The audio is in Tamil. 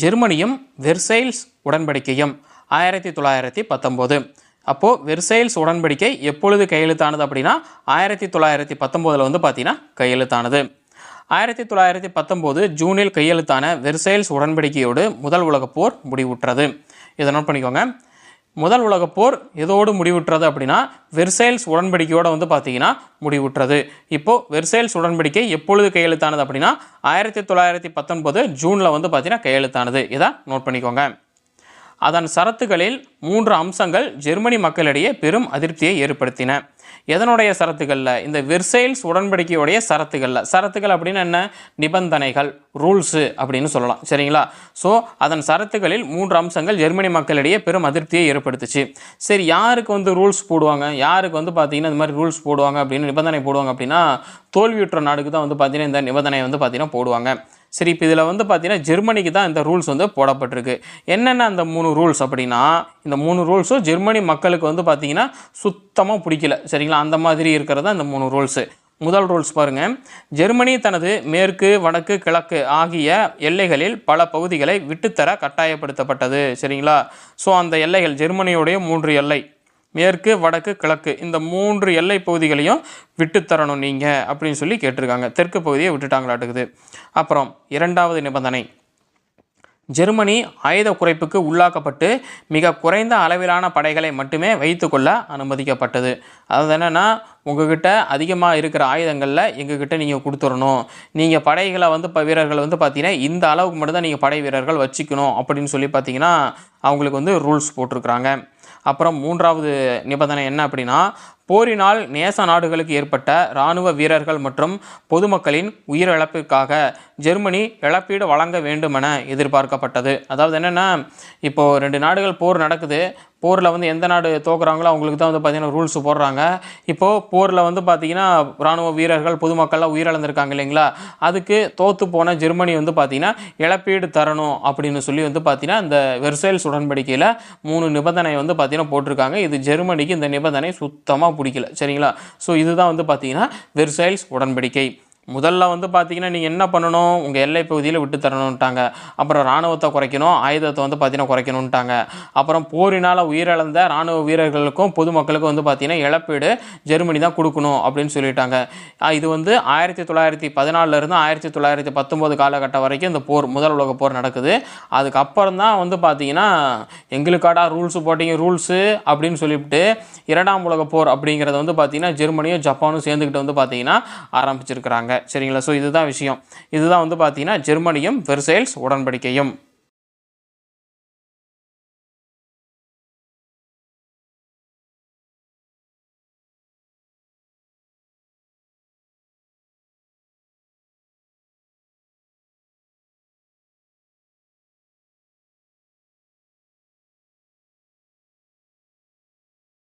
ஜெர்மனியும் வெர்சைல்ஸ் உடன்படிக்கையும். ஆயிரத்தி தொள்ளாயிரத்தி பத்தொம்போது. அப்போது வெர்சைல்ஸ் உடன்படிக்கை எப்பொழுது கையெழுத்தானது அப்படின்னா ஆயிரத்தி தொள்ளாயிரத்தி பத்தொம்போதில் வந்து பார்த்திங்கன்னா கையெழுத்தானது. ஆயிரத்தி தொள்ளாயிரத்தி பத்தொம்போது ஜூனில் கையெழுத்தான வெர்சைல்ஸ் உடன்படிக்கையோடு முதல் உலகப் போர் முடிவுற்றது. இதை நோட் பண்ணிக்கோங்க. முதல் உலகப் போர் எதோடு முடிவுற்றது அப்படின்னா வெர்சைல்ஸ் உடன்படிக்கையோடு வந்து பார்த்தீங்கன்னா முடிவுற்றது. இப்போது வெர்சைல்ஸ் உடன்படிக்கை எப்பொழுது கையெழுத்தானது அப்படின்னா ஆயிரத்தி தொள்ளாயிரத்தி பத்தொன்பது ஜூனில் வந்து பார்த்தீங்கன்னா கையெழுத்தானது. இதை நோட் பண்ணிக்கோங்க. அதன் சரத்துகளில் மூன்று அம்சங்கள் ஜெர்மனி மக்களிடையே பெரும் அதிருப்தியை ஏற்படுத்தின. எதனுடைய சரத்துகளில்? இந்த வெர்சைல்ஸ் உடன்படிக்கையுடைய சரத்துகளில். சரத்துகள் அப்படின்னு என்ன? நிபந்தனைகள் ரூல்ஸு அப்படின்னு சொல்லலாம். சரிங்களா? ஸோ அதன் சரத்துகளில் மூன்று அம்சங்கள் ஜெர்மனி மக்களிடையே பெரும் அதிருப்தியை ஏற்படுத்துச்சு. சரி யாருக்கு வந்து ரூல்ஸ் போடுவாங்க? யாருக்கு வந்து பார்த்தீங்கன்னா இந்த மாதிரி ரூல்ஸ் போடுவாங்க அப்படின்னு நிபந்தனை போடுவாங்க அப்படின்னா தோல்வியுற்ற நாடுக்கு தான் வந்து பார்த்தீங்கன்னா இந்த நிபந்தனை வந்து பார்த்தீங்கன்னா போடுவாங்க. சரி இப்போ இதில் வந்து பார்த்தீங்கன்னா ஜெர்மனிக்கு தான் இந்த ரூல்ஸ் வந்து போடப்பட்டிருக்கு. என்னென்ன அந்த மூணு ரூல்ஸ் அப்படின்னா இந்த மூணு ரூல்ஸும் ஜெர்மனி மக்களுக்கு வந்து பார்த்தீங்கன்னா சுத்தமாக பிடிக்கல. சரிங்களா? அந்த மாதிரி இருக்கிறது தான் இந்த மூணு ரூல்ஸு. முதல் ரூல்ஸ் பாருங்கள் ஜெர்மனி தனது மேற்கு வடக்கு கிழக்கு ஆகிய எல்லைகளில் பல பகுதிகளை விட்டுத்தர கட்டாயப்படுத்தப்பட்டது. சரிங்களா? ஸோ அந்த எல்லைகள் ஜெர்மனியுடைய மூன்று எல்லை. மேற்கு வடக்கு கிழக்கு இந்த மூன்று எல்லை பகுதிகளையும் விட்டுத்தரணும் நீங்கள் அப்படின்னு சொல்லி கேட்டிருக்காங்க. தெற்கு பகுதியை விட்டுட்டாங்களாட்டுக்குது. அப்புறம் இரண்டாவது நிபந்தனை. ஜெர்மனி ஆயுத குறைப்புக்கு உள்ளாக்கப்பட்டு மிக குறைந்த அளவிலான படைகளை மட்டுமே வைத்துக்கொள்ள அனுமதிக்கப்பட்டது. அதாவது என்னென்னா உங்ககிட்ட அதிகமாக இருக்கிற ஆயுதங்களில் எங்ககிட்ட நீங்கள் கொடுத்துடணும். நீங்கள் படைகளை வந்து இப்போ வீரர்கள் வந்து பார்த்தீங்கன்னா இந்த அளவுக்கு மட்டும்தான் நீங்கள் படை வீரர்கள் வச்சுக்கணும் அப்படின்னு சொல்லி பார்த்தீங்கன்னா அவங்களுக்கு வந்து ரூல்ஸ் போட்டிருக்கிறாங்க. அப்புறம் மூன்றாவது நிபந்தனை என்ன அப்படின்னா போரினால் நேச நாடுகளுக்கு ஏற்பட்ட இராணுவ வீரர்கள் மற்றும் பொதுமக்களின் உயிரிழப்பிற்காக ஜெர்மனி இழப்பீடு வழங்க வேண்டுமென எதிர்பார்க்கப்பட்டது. அதாவது என்னென்னா இப்போது ரெண்டு நாடுகள் போர் நடக்குது. போரில் வந்து எந்த நாடு தோக்குறாங்களோ அவங்களுக்கு தான் வந்து பார்த்திங்கன்னா ரூல்ஸ் போடுறாங்க. இப்போது போரில் வந்து பார்த்திங்கன்னா இராணுவ வீரர்கள் பொதுமக்கள்லாம் உயிரிழந்திருக்காங்க இல்லைங்களா? அதுக்கு தோற்று போன ஜெர்மனி வந்து பார்த்திங்கன்னா இழப்பீடு தரணும் அப்படின்னு சொல்லி வந்து பார்த்திங்கன்னா இந்த வெர்சைல்ஸ் உடன்படிக்கையில் மூணு நிபந்தனை வந்து பார்த்திங்கன்னா போட்டிருக்காங்க. இது ஜெர்மனிக்கு இந்த நிபந்தனை சுத்தமாக பிடிக்கல சரிங்களா? ஸோ இதுதான் வந்து பார்த்தீங்கன்னா வெர்சைல்ஸ் உடன்படிக்கை. முதல்ல வந்து பார்த்தீங்கன்னா நீங்கள் என்ன பண்ணணும்? உங்கள் எல்லை பகுதியில் விட்டு தரணுன்ட்டாங்க அப்புறம் இராணுவத்தை குறைக்கணும் ஆயுதத்தை வந்து பார்த்தீங்கன்னா குறைக்கணுன்ட்டாங்க அப்புறம் போரினால் உயிரிழந்த இராணுவ வீரர்களுக்கும் பொதுமக்களுக்கும் வந்து பார்த்தீங்கன்னா இழப்பீடு ஜெர்மனி தான் கொடுக்கணும் அப்படின்னு சொல்லிட்டாங்க. இது வந்து ஆயிரத்தி தொள்ளாயிரத்தி பதினாலிருந்து ஆயிரத்தி தொள்ளாயிரத்தி பத்தொம்போது காலகட்டம் வரைக்கும் இந்த போர் முதல் உலக போர் நடக்குது. அதுக்கப்புறம் தான் வந்து பார்த்தீங்கன்னா எங்களுக்காடா ரூல்ஸ் போட்டீங்க ரூல்ஸு அப்படின்னு சொல்லிவிட்டு இரண்டாம் உலக போர் அப்படிங்கிறத வந்து பார்த்தீங்கன்னா ஜெர்மனியும் ஜப்பானும் சேர்ந்துக்கிட்டு வந்து பார்த்தீங்கன்னா ஆரம்பிச்சிருக்கிறாங்க. சரிங்களா? ஸோ இதுதான் விஷயம். இதுதான் வந்து பார்த்தீங்கன்னா ஜெர்மனியும் வெர்சைல்ஸ் உடன்படிக்கையும்.